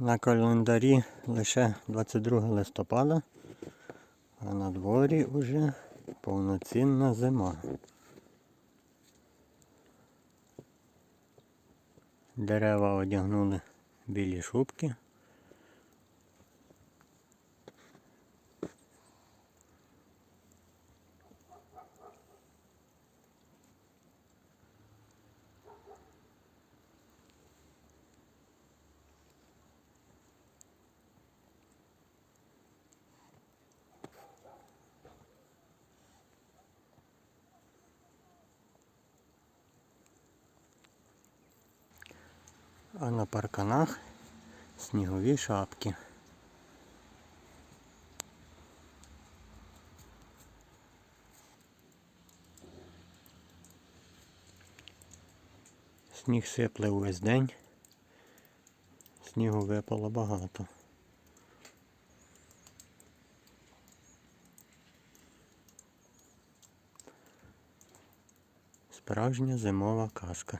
На календарі лише 22 листопада, а на дворі вже повноцінна зима. Дерева одягнули білі шубки. А на парканах снігові шапки. Сніг сипле увесь день. Снігу випало багато. Справжня зимова казка.